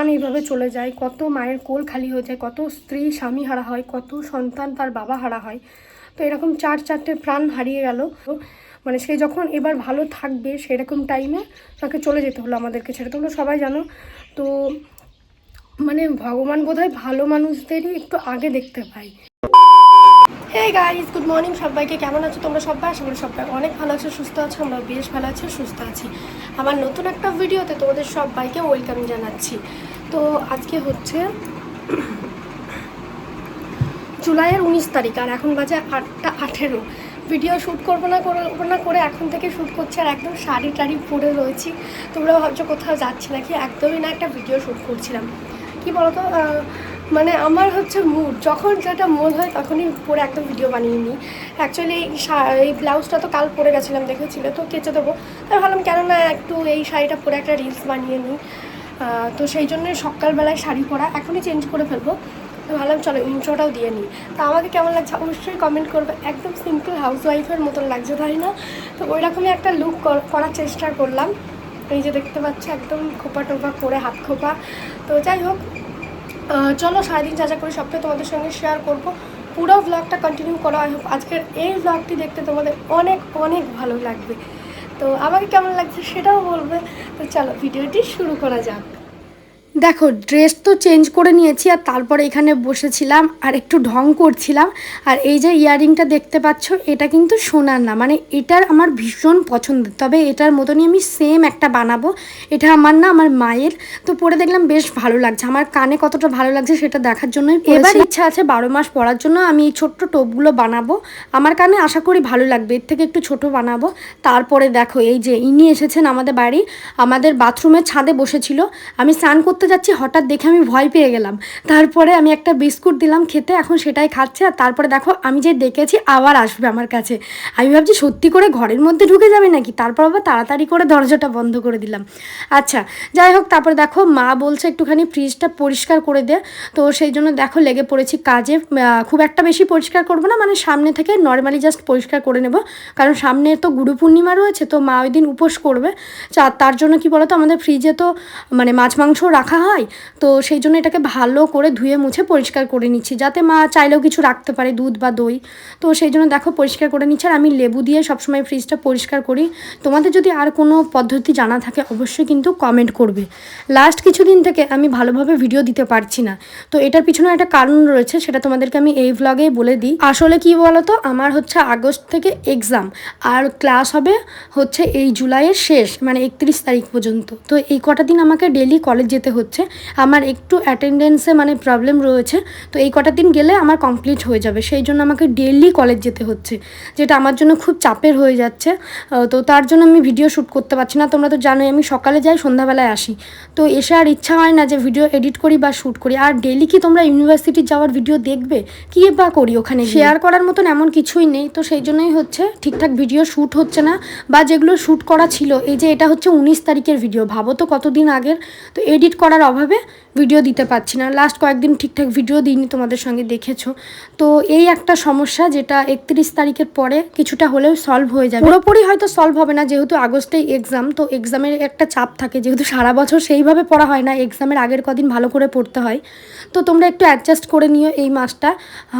প্রাণ এইভাবে চলে যায়, কত মায়ের কোল খালি হয়ে যায়, কত স্ত্রী স্বামী হারা হয়, কত সন্তান তার বাবা হারা হয়। তো এরকম চার চারটে প্রাণ হারিয়ে গেল। তো মানে সে যখন এবার ভালো থাকবে সেরকম টাইমে তাকে চলে যেতে হলো আমাদেরকে ছেড়ে। তোমরা সবাই জানো, তো মানে ভগবান বোধহয় ভালো মানুষদেরই একটু আগে দেখতে পাই হে গাইজ গুড মর্নিং সবাইকে। কেমন আছো তোমরা সবাই? আশা করি সবাই অনেক ভালো আছো, সুস্থ আছো, আমরা বেশ ভালো আছি সুস্থ আছি। আমার নতুন একটা ভিডিওতে তোমাদের সবাইকে ওয়েলকাম জানাচ্ছি। তো আজকে হচ্ছে জুলাইয়ের উনিশ তারিখ, আর এখন বাজে আটটা আঠেরো। ভিডিও শ্যুট করব না করব না করে এখন থেকে শ্যুট করছি আর একদম শাড়ি টাড়ি পরে রয়েছি। তোমরা ভাবছ কোথাও যাচ্ছি নাকি? একদমই না, একটা ভিডিও শ্যুট করছিলাম। কি বলতো মানে আমার হচ্ছে মুড যখন যেটা মন হয় তখনই পরে একটা ভিডিও বানিয়ে নিই। অ্যাকচুয়ালি এই এই ব্লাউজটা তো কাল পরে গেছিলাম, দেখেছিলে? তো কেচে দেবো। তাই ভাবলাম কেন না একটু এই শাড়িটা পরে একটা রিলস বানিয়ে নিই। তো সেই জন্যই সকালবেলায় শাড়ি পরা, এখনই চেঞ্জ করে ফেলব। তো ভাবলাম চলো ইন্ট্রোটাও দিয়ে নিই। তা আমাকে কেমন লাগছে অবশ্যই কমেন্ট করবে। একদম সিম্পল হাউস ওয়াইফের মতন লাগছে, তাই না? তো ওই রকমই একটা লুক করার চেষ্টা করলাম। এই যে দেখতে পাচ্ছি, একদম খোপা টোপা করে হাত খোপা। তো যাই হোক চলো সারাদিন যা যা করে সবটাই তোমাদের সঙ্গে শেয়ার করব। পুরো ব্লগটা কন্টিনিউ করো। আই হোপ আজকের এই ব্লগটি দেখতে তোমাদের অনেক অনেক ভালো লাগবে। তো আমাকে কেমন লাগছে সেটাও বলবে। তো চলো, ভিডিওটি শুরু করা যাক। দেখো ড্রেস তো চেঞ্জ করে নিয়েছি আর তারপরে এখানে বসেছিলাম আর একটু ঢং করছিলাম। আর এই যে ইয়াররিংটা দেখতে পাচ্ছ, এটা কিন্তু সোনার না। মানে এটার আমার ভীষণ পছন্দ। তবে এটার মতনই আমি সেম একটা বানাবো। এটা আমার না, আমার মায়ের। তো পরে দেখলাম বেশ ভালো লাগছে। আমার কানে কতটা ভালো লাগছে সেটা দেখার জন্যই এবার ইচ্ছা আছে বারো মাস পরার জন্য আমি এই ছোট্ট টোপগুলো বানাবো। আমার কানে আশা করি ভালো লাগবে। এর থেকে একটু ছোট বানাবো। তারপরে দেখো, এই যে ইনি এসেছেন আমাদের বাড়ি। আমাদের বাথরুমের ছাদে বসেছিল। আমি স্নান করতে যাচ্ছি, হঠাৎ দেখে আমি ভয় পেয়ে গেলাম। তারপরে আমি একটা বিস্কুট দিলাম খেতে, এখন সেটাই খাচ্ছে। আর তারপরে দেখো, আমি যে ডেকেছি, আবার আসবে আমার কাছে। আমি ভাবছি, সত্যি করে ঘরের মধ্যে ঢুকে যাবে নাকি? তারপর আবার তাড়াতাড়ি করে দরজাটা বন্ধ করে দিলাম। আচ্ছা যাই হোক, তারপরে দেখো, মা বলছে, একটুখানি ফ্রিজটা পরিষ্কার করে দে। তো সেই জন্য দেখো, লেগে পড়েছি কাজে। খুব একটা বেশি পরিষ্কার করব না মানে সামনে থেকে নর্মালি জাস্ট পরিষ্কার করে নেব। কারণ সামনে তো গুরু পূর্ণিমা রয়েছে, তো মা ওই দিন উপোস করবে। তার জন্য কি বলতো, আমাদের ফ্রিজে তো মানে মাছ মাংস রাখা হয়। তো সেই জন্য এটাকে ভালো করে ধুয়ে মুছে পরিষ্কার করে নিচ্ছি, যাতে মা চাইলেও কিছু রাখতে পারে, দুধ বা দই। তো সেই জন্য দেখো পরিষ্কার করে নিচ্ছে আর আমি লেবু দিয়ে সবসময় ফ্রিজটা পরিষ্কার করি। তোমাদের যদি আর কোনো পদ্ধতি জানা থাকে অবশ্যই কিন্তু কমেন্ট করবে। লাস্ট কিছুদিন থেকে আমি ভালোভাবে ভিডিও দিতে পারছি না। তো এটার পিছনে একটা কারণ রয়েছে, সেটা তোমাদেরকে আমি এই ভ্লগে বলে দিই। আসলে কি বলতো, আমার হচ্ছে আগস্ট থেকে এক্সাম আর ক্লাস হবে হচ্ছে এই জুলাইয়ের শেষ মানে একত্রিশ তারিখ পর্যন্ত। তো এই কটা দিন আমাকে ডেলি কলেজ যেতে হচ্ছে। আমার একটু অ্যাটেন্ডেন্সে মানে প্রবলেম রয়েছে। তো এই কটা দিন গেলে আমার কমপ্লিট হয়ে যাবে। সেই জন্য আমাকে ডেলি কলেজ যেতে হচ্ছে, যেটা আমার জন্য খুব চাপের হয়ে যাচ্ছে। তো তার জন্য আমি ভিডিও শ্যুট করতে পারছি না। তোমরা তো জানোই, আমি সকালে যাই, সন্ধ্যাবেলায় আসি। তো এসে আর ইচ্ছা হয় না যে ভিডিও এডিট করি বা শ্যুট করি। আর ডেলি কি তোমরা ইউনিভার্সিটি যাওয়ার ভিডিও দেখবে? কী বা করি ওখানে শেয়ার করার মতন এমন কিছুই নেই। তো সেই জন্যই হচ্ছে, ঠিকঠাক ভিডিও শ্যুট হচ্ছে না। বা যেগুলো শ্যুট করা ছিল, এই যে এটা হচ্ছে উনিশ তারিখের ভিডিও ভাবো তো কতদিন আগের? তো এডিট করার অভাবে ভিডিও দিতে পারছি না। লাস্ট কয়েকদিন ঠিকঠাক ভিডিও দিইনি তোমাদের সঙ্গে, দেখেছ। তো এই একটা সমস্যা যেটা একত্রিশ তারিখের পরে কিছুটা হলেও সলভ হয়ে যাবে। পুরোপুরি হয়তো সলভ হবে না, যেহেতু আগস্টেই এক্সাম তো এক্সামের একটা চাপ থাকে। যেহেতু সারা বছর সেইভাবে পড়া হয় না এক্সামের আগের কদিন ভালো করে পড়তে হয়। তো তোমরা একটু অ্যাডজাস্ট করে নিও এই মাসটা।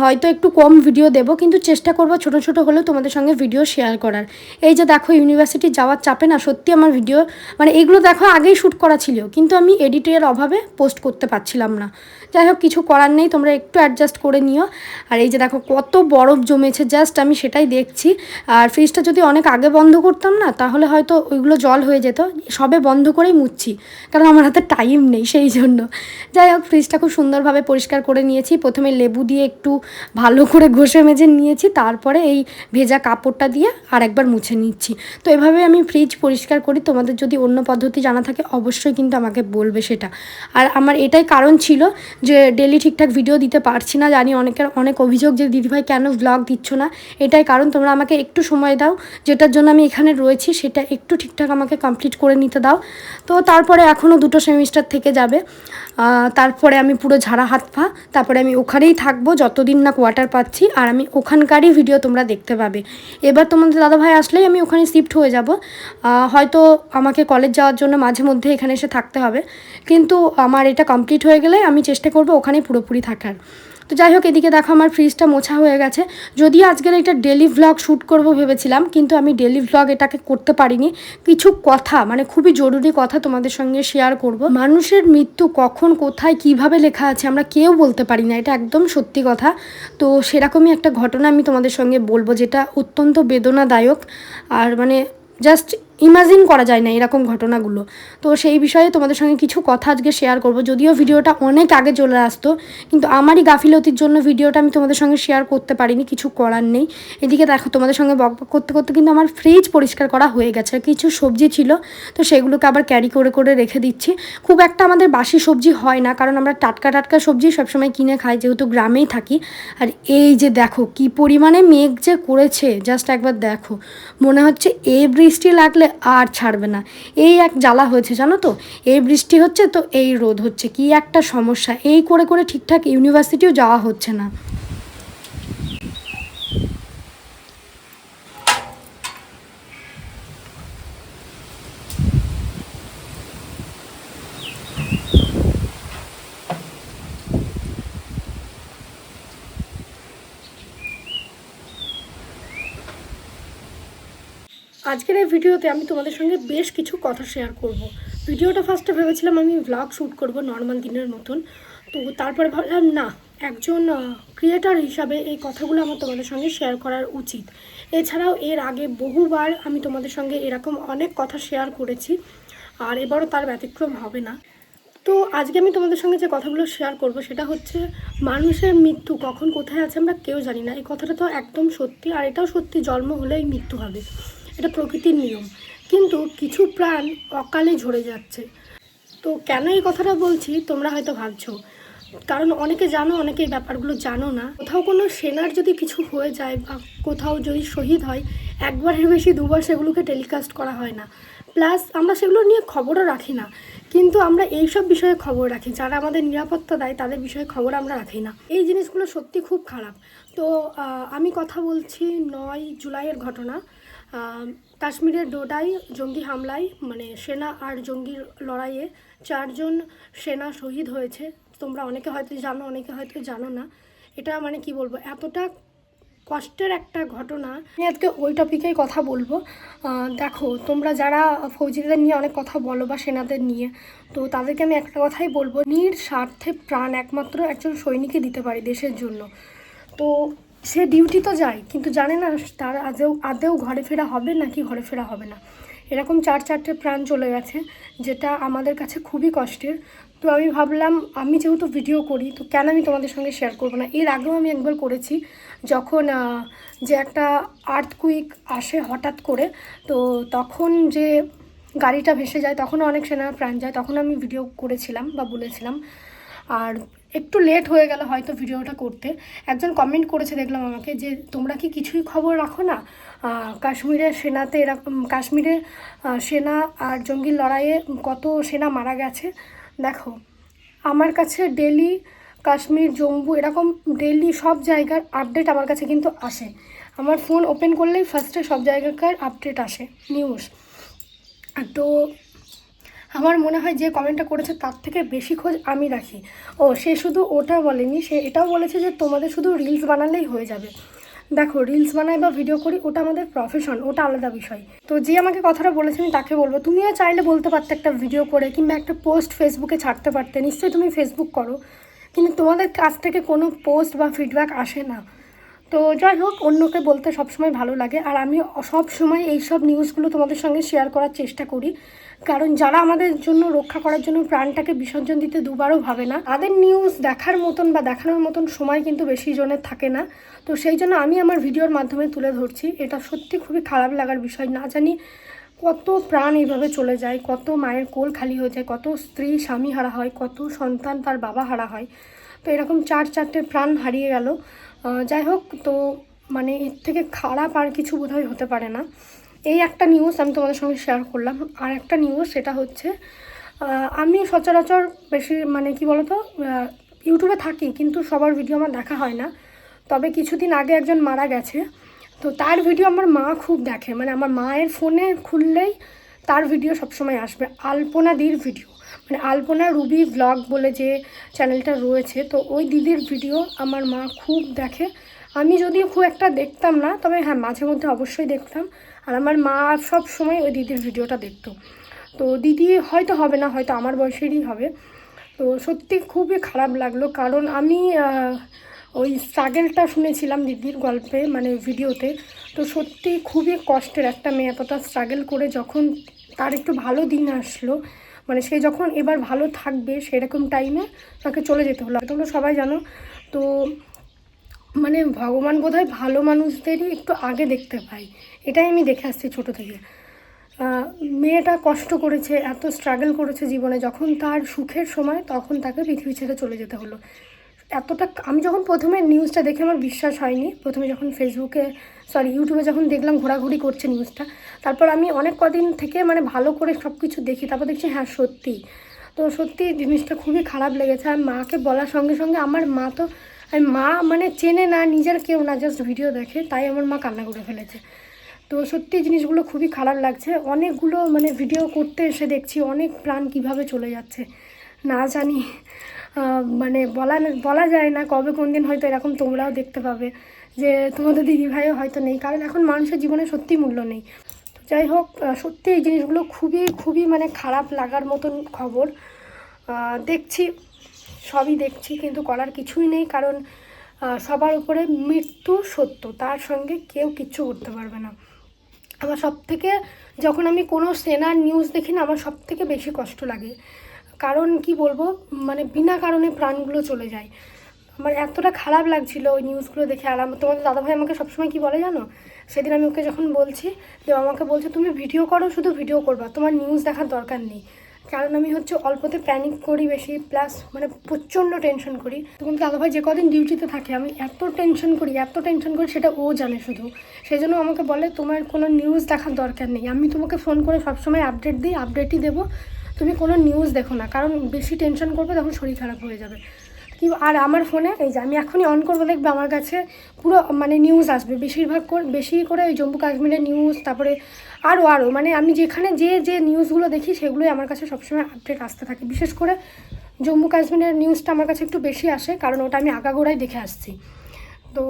হয়তো একটু কম ভিডিও দেবো, কিন্তু চেষ্টা করব ছোট ছোট হলেও তোমাদের সঙ্গে ভিডিও শেয়ার করার। এই যে দেখো ইউনিভার্সিটি যাওয়ার চাপে না, সত্যি আমার ভিডিও মানে এগুলো দেখো আগেই শ্যুট করা ছিল। কিন্তু আমি এডিটের অভাবে পোস্ট করতে পারছিলাম না। যাই হোক, কিছু করার নেই, তোমরা একটু অ্যাডজাস্ট করে নিও। আর এই যে দেখো, কত বরফ জমেছে জাস্ট আমি সেটাই দেখছি। আর ফ্রিজটা যদি অনেক আগে বন্ধ করতাম না, তাহলে হয়তো ওইগুলো জল হয়ে যেত। সবে বন্ধ করেই মুচ্ছি কারণ আমার হাতে টাইম নেই সেই জন্য। যাই হোক ফ্রিজটা খুব সুন্দরভাবে পরিষ্কার করে নিয়েছি। প্রথমে লেবু দিয়ে একটু ভালো করে ঘষে মেজে নিয়েছি, তারপরে এই ভেজা কাপড়টা দিয়ে আর একবার মুছে নিচ্ছি। তো এভাবে আমি ফ্রিজ পরিষ্কার করি। তোমাদের যদি অন্য পদ্ধতি জানা থাকে, অবশ্যই কিন্তু আমাকে বলবে সেটা। আর আমার এটাই কারণ ছিল যে ডেলি ঠিকঠাক ভিডিও দিতে পারছি না, জানি অনেকের অনেক অভিযোগ যে দিদিভাই কেন ব্লগ দিচ্ছ না? এটাই কারণ, তোমরা আমাকে একটু সময় দাও, যেটার জন্য আমি এখানে রয়েছি, সেটা একটু ঠিকঠাক আমাকে কমপ্লিট করে নিতে দাও। তো তারপরে এখনও দুটো সেমিস্টার থেকে যাবে। তারপরে আমি পুরো ঝাড়া হাত পা, তারপরে আমি ওখানেই থাকব, যতদিন না কোয়ার্টার পাচ্ছি, আর আমি ওখানকারই ভিডিও তোমরা দেখতে পাবে। এবার তোমাদের দাদাভাই আসলেই আমি ওখানে শিফট হয়ে যাব। হয়তো আমাকে কলেজ যাওয়ার জন্য মাঝে মধ্যে এখানে এসে থাকতে হবে। কিন্তু আমার এটা কমপ্লিট হয়ে গেলে আমি চেষ্টা করব, ওখানেই পুরোপুরি থাকার। তো যাই হোক, এদিকে দেখো আমার ফ্রিজটা মোছা হয়ে গেছে। যদিও আজকের এটা ডেলি ভ্লগ শ্যুট করব ভেবেছিলাম, কিন্তু আমি ডেলি ভ্লগ এটাকে করতে পারিনি। কিছু কথা মানে খুবই জরুরি কথা তোমাদের সঙ্গে শেয়ার করব। মানুষের মৃত্যু কখন, কোথায়, কীভাবে লেখা আছে, আমরা কেউ বলতে পারি না, এটা একদম সত্যি কথা। তো সেরকমই একটা ঘটনা আমি তোমাদের সঙ্গে বলব, যেটা অত্যন্ত বেদনাদায়ক। আর মানে জাস্ট ইমাজিন করা যায় না এরকম ঘটনাগুলো। তো সেই বিষয়ে তোমাদের সঙ্গে কিছু কথা আজকে শেয়ার করব। যদিও ভিডিওটা অনেক আগে চলে আসতো, কিন্তু আমারই গাফিলতির জন্য ভিডিওটা আমি তোমাদের সঙ্গে শেয়ার করতে পারিনি, কিছু করার নেই। এদিকে দেখো, তোমাদের সঙ্গে বক করতে করতে কিন্তু আমার ফ্রিজ পরিষ্কার করা হয়ে গেছে। কিছু সবজি ছিল, তো সেগুলোকে আবার ক্যারি করে করে রেখে দিচ্ছি। খুব একটা আমাদের বাসি সবজি হয় না, কারণ আমরা টাটকা টাটকা সবজি সবসময় কিনে খাই, যেহেতু গ্রামেই থাকি। আর এই যে দেখো, কি পরিমাণে মেঘ যে করেছে জাস্ট একবার দেখো। মনে হচ্ছে এই বৃষ্টি লাগলে আর ছাড়বে না। এই এক জ্বালা হয়েছে, জানো তো? এই বৃষ্টি হচ্ছে, তো এই রোদ হচ্ছে। কি একটা সমস্যা। এই করে করে ঠিকঠাক ইউনিভার্সিটিও যাওয়া হচ্ছে না। আজকের এই ভিডিওতে আমি তোমাদের সঙ্গে বেশ কিছু কথা শেয়ার করব। ভিডিওটা ফার্স্টে ভেবেছিলাম আমি ভ্লগ শ্যুট করব নর্মাল দিনের মতন। তো তারপরে ভাবলাম, না, একজন ক্রিয়েটার হিসাবে এই কথাগুলো আমার তোমাদের সঙ্গে শেয়ার করার উচিত। এছাড়াও এর আগে বহুবার আমি তোমাদের সঙ্গে এরকম অনেক কথা শেয়ার করেছি, আর এবারও তার ব্যতিক্রম হবে না। তো আজকে আমি তোমাদের সঙ্গে যে কথাগুলো শেয়ার করব সেটা হচ্ছে, মানুষের মৃত্যু, কখন কোথায় আছে আমরা কেউ জানি না। এই কথাটা তো একদম সত্যি, আর এটাও সত্যি, জন্ম হলেই মৃত্যু হবে। এটা প্রকৃতির নিয়ম। কিন্তু কিছু প্রাণ অকালে ঝরে যাচ্ছে। তো কেন এই কথাটা বলছি তোমরা হয়তো ভাবছ। কারণ অনেকে জানো, অনেকে এই ব্যাপারগুলো জানো না। কোথাও কোনো সেনার যদি কিছু হয়ে যায় বা কোথাও যদি শহীদ হয়, একবারের বেশি দুবার সেগুলোকে টেলিকাস্ট করা হয় না। প্লাস আমরা সেগুলো নিয়ে খবরও রাখি না। কিন্তু আমরা এই সব বিষয়ে খবর রাখি। যারা আমাদের নিরাপত্তা দেয়, তাদের বিষয়ে খবর আমরা রাখি না। এই জিনিসগুলো সত্যি খুব খারাপ। তো আমি কথা বলছি নয় জুলাইয়ের ঘটনা। কাশ্মীরের ডোডায় জঙ্গি হামলায় মানে সেনা আর জঙ্গির লড়াইয়ে চারজন সেনা শহীদ হয়েছে। তোমরা অনেকে হয়তো জানো, অনেকে হয়তো জানো না। এটা মানে কি বলব? এতটা কষ্টের একটা ঘটনা। আমি আজকে ওই টপিকেই কথা বলব। দেখো, তোমরা যারা ফৌজিদের নিয়ে অনেক কথা বলো বা সেনাদের নিয়ে, তো তাদেরকে আমি একটা কথাই বলব। নির স্বার্থে প্রাণ একমাত্র একজন সৈনিককে দিতে পারে দেশের জন্য। তো সে ডিউটি তো যায়, কিন্তু জানে না তার আদেও আদেও ঘরে ফেরা হবে নাকি ঘরে ফেরা হবে না। এরকম চার, চারটে প্রাণ চলে গেছে, যেটা আমাদের কাছে খুবই কষ্টের। তো আমি ভাবলাম, আমি যেহেতু ভিডিও করি, তো কেন আমি তোমাদের সঙ্গে শেয়ার করব না? এর আগেও আমি একবার করেছি, যখন যে একটা আর্থকুইক আসে হঠাৎ করে, তো তখন যে গাড়িটা ভেসে যায়, তখনও অনেক সেনার প্রাণ যায়, তখন আমি ভিডিও করেছিলাম বা বলেছিলাম। আর একটু লেট হয়ে গেল হয়তো ভিডিওটা করতে। একজন কমেন্ট করেছে, দেখলাম আমাকে যে, তোমরা কি কিছুই খবর রাখো না? কাশ্মীরের সেনাতে এরকম কাশ্মীরে সেনা আর জঙ্গির লড়াইয়ে কত সেনা মারা গেছে? দেখো, আমার কাছে ডেলি কাশ্মীর, জম্মু এরকম ডেলি সব জায়গার আপডেট আমার কাছে কিন্তু আসে। আমার ফোন ওপেন করলেই ফার্স্টে সব জায়গাকার আপডেট আসে নিউজ তো আমার মনে হয় যে কমেন্টটা করেছে তার থেকে বেশি খোঁজ আমি রাখি। ও, সে শুধু ওটা বলেনি, সে এটাও বলেছে যে তোমাদের শুধু রিলস বানালেই হয়ে যাবে। দেখো রিলস বানাই বা ভিডিও করি, ওটা আমাদের প্রফেশন ওটা আলাদা বিষয়। তো যে আমাকে কথাটা বলেছে, আমি তাকে বলব, তুমিও চাইলে বলতে পারতে একটা ভিডিও করে, কিংবা একটা পোস্ট ফেসবুকে ছাড়তে পারতে, নিশ্চয়ই তুমি ফেসবুক করো। কিন্তু তোমাদের কাছ থেকে কোনো পোস্ট বা ফিডব্যাক আসে না। তো যাই হোক, অন্যকে বলতে সবসময় ভালো লাগে। আর আমি সব সময় এই সব নিউজগুলো তোমাদের সঙ্গে শেয়ার করার চেষ্টা করি। কারণ যারা আমাদের জন্য রক্ষা করার জন্য প্রাণটাকে বিসর্জন দিতে দুবারও ভাবে না, তাদের নিউজ দেখার মতন বা দেখানোর মতন সময় কিন্তু বেশি জনের থাকে না। তো সেই জন্য আমি আমার ভিডিওর মাধ্যমে তুলে ধরছি। এটা সত্যি খুবই খারাপ লাগার বিষয়। না জানি কত প্রাণ এইভাবে চলে যায়, কত মায়ের কোল খালি হয়ে যায়, কত স্ত্রী স্বামী হারা হয়, কত সন্তান তার বাবা হারা হয়। তো এরকম চার চারটে প্রাণ হারিয়ে গেল। যাই হোক, তো মানে এর থেকে খারাপ আর কিছু বোধহয় হতে পারে না। এই একটা নিউজ আমি তোমাদের সঙ্গে শেয়ার করলাম। আর একটা নিউজ সেটা হচ্ছে আমি সচরাচর বেশি মানে কি বলতো ইউটিউবে থাকি, কিন্তু সবার ভিডিও আমার দেখা হয় না। তবে কিছুদিন আগে একজন মারা গেছে। তো তার ভিডিও আমার মা খুব দেখে। মানে আমার মায়ের ফোনে খুললেই তার ভিডিও সবসময় আসবে। আলপনা দির ভিডিও মানে আলপনা রুবি ব্লগ বলে যে চ্যানেলটা রয়েছে, তো ওই দিদির ভিডিও আমার মা খুব দেখে। আমি যদিও খুব একটা দেখতাম না, তবে হ্যাঁ মাঝে মধ্যে অবশ্যই দেখতাম। আর আমার মা সব সময় ওই দিদির ভিডিওটা দেখতো। তো দিদি হয়তো হবে না, হয়তো আমার বয়সেরই হবে। তো সত্যি খুবই খারাপ লাগল, কারণ আমি ওই স্ট্রাগেলটা শুনেছিলাম দিদির গল্পে মানে ভিডিওতে তো সত্যি খুবই কষ্টের একটা মেয়ে, এতটা স্ট্রাগল করে যখন তার একটু ভালো দিন আসলো মানে সে যখন এবার ভালো থাকবে সেরকম টাইমে তাকে চলে যেতে হলো। তোমরা সবাই জানো, তো মানে ভগবান বোধহয় ভালো মানুষদেরই একটু আগে দেখতে পাই এটাই আমি দেখে আসছি ছোটো থেকে। মেয়েটা কষ্ট করেছে, এত স্ট্রাগল করেছে জীবনে, যখন তার সুখের সময় তখন তাকে পৃথিবী ছেড়ে চলে যেতে হলো। এতটা আমি যখন প্রথমে নিউজটা দেখে আমার বিশ্বাস হয়নি, প্রথমে যখন ফেসবুকে সরি ইউটিউবে যখন দেখলাম ঘোরাঘুরি করছে নিউজটা তারপর আমি অনেক কদিন থেকে মানে ভালো করে সব কিছু দেখি, তারপর দেখছি হ্যাঁ সত্যি। তো সত্যি জিনিসটা খুবই খারাপ লেগেছে। আর মাকে বলার সঙ্গে সঙ্গে আমার মা তো মা মানে চেনে না, নিজের কেউ না জাস্ট ভিডিও দেখে, তাই আমার মা কান্না করে ফেলেছে। তো সত্যি জিনিসগুলো খুবই খারাপ লাগছে। অনেকগুলো মানে ভিডিও করতে এসে দেখছি, অনেক প্রাণ কীভাবে চলে যাচ্ছে, না জানি। মানে বলা বলা যায় না কবে কোন দিন হয়তো এরকম তোমরাও দেখতে পাবে যে তোমাদের দিদিভাইও হয়তো নেই, কারণ এখন মানুষের জীবনে সত্যি মূল্য নেই। তো যাই হোক সত্যি এই জিনিসগুলো খুবই খুবই মানে খারাপ লাগার মতন খবর। দেখছি, সবই দেখছি, কিন্তু করার কিছুই নেই, কারণ সবার উপরে মৃত্যু সত্য, তার সঙ্গে কেউ কিচ্ছু করতে পারবে না। আমার সব থেকে যখন আমি কোনো সেনার নিউজ দেখি না, আমার সব থেকে বেশি কষ্ট লাগে। কারণ কি বলব? মানে বিনা কারণে প্রাণগুলো চলে যায়। আমার এতটা খারাপ লাগছিল ওই নিউজগুলো দেখে। আর আমার তোমাদের দাদাভাই আমাকে সবসময় কি বলে জানো? সেদিন আমি ওকে যখন বলছি, যে আমাকে বলছে, তুমি ভিডিও করো, শুধু ভিডিও করবা। তোমার নিউজ দেখার দরকার নেই। কারণ আমি হচ্ছে অল্পতে প্যানিক করি বেশি প্লাস মানে প্রচণ্ড টেনশন করি। তখন দাদাভাই যে কদিন ডিউটিতে থাকে, আমি এত টেনশন করি, এত টেনশন করি, সেটা ও জানে শুধু। সেই জন্য আমাকে বলে, তোমার কোনো নিউজ দেখার দরকার নেই। আমি তোমাকে ফোন করে সবসময় আপডেট দিই আপডেটই দেবো। তুমি কোনো নিউজ দেখো না, কারণ বেশি টেনশন করবে তখন শরীর খারাপ হয়ে যাবে। কি আর আমার ফোনে এই যে আমি এখনই অন করব, দেখবে আমার কাছে পুরো মানে নিউজ আসবে। বেশিরভাগ বেশি করে ওই জম্মু কাশ্মীরের নিউজ তারপরে আরও আরও মানে আমি যেখানে যে যে নিউজগুলো দেখি, সেগুলোই আমার কাছে সবসময় আপডেট আসতে থাকে। বিশেষ করে জম্মু কাশ্মীরের নিউজটা আমার কাছে একটু বেশি আসে, কারণ ওটা আমি আগাগোড়াই দেখে আসছি। তো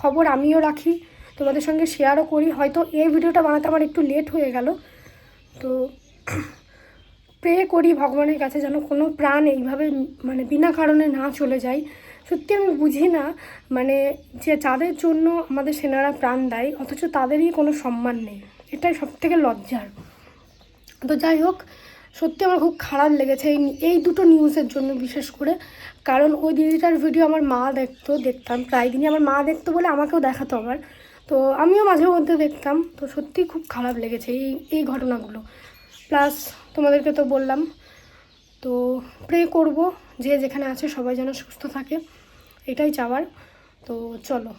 খবর আমিও রাখি, তোমাদের সঙ্গে শেয়ারও করি। হয়তো এই ভিডিওটা বানাতে আমার একটু লেট হয়ে গেল। তো প্রে করি ভগবানের কাছে যেন কোনো প্রাণ এইভাবে মানে বিনা কারণে না চলে যায়। সত্যি আমি বুঝি না মানে যে যাদের জন্য আমাদের সেনারা প্রাণ দেয়, অথচ তাদেরই কোনো সম্মান নেই। এটাই সব থেকে লজ্জার। তো যাই হোক, সত্যি আমার খুব খারাপ লেগেছে এই এই দুটো নিউজের জন্য বিশেষ করে। কারণ ওই দিদিটার ভিডিও আমার মা দেখতো, দেখতাম, প্রায় দিনই আমার মা দেখতো বলে আমাকেও দেখাতো আবার। তো আমিও মাঝে মধ্যে দেখতাম। তো সত্যি খুব খারাপ লেগেছে এই এই ঘটনাগুলো। প্লাস তোমাদেরকে তো বললাম। তো প্রে করব যে যেখানে আছে সবাই যেন সুস্থ থাকে। এটাই চাওয়ার। তো চলো।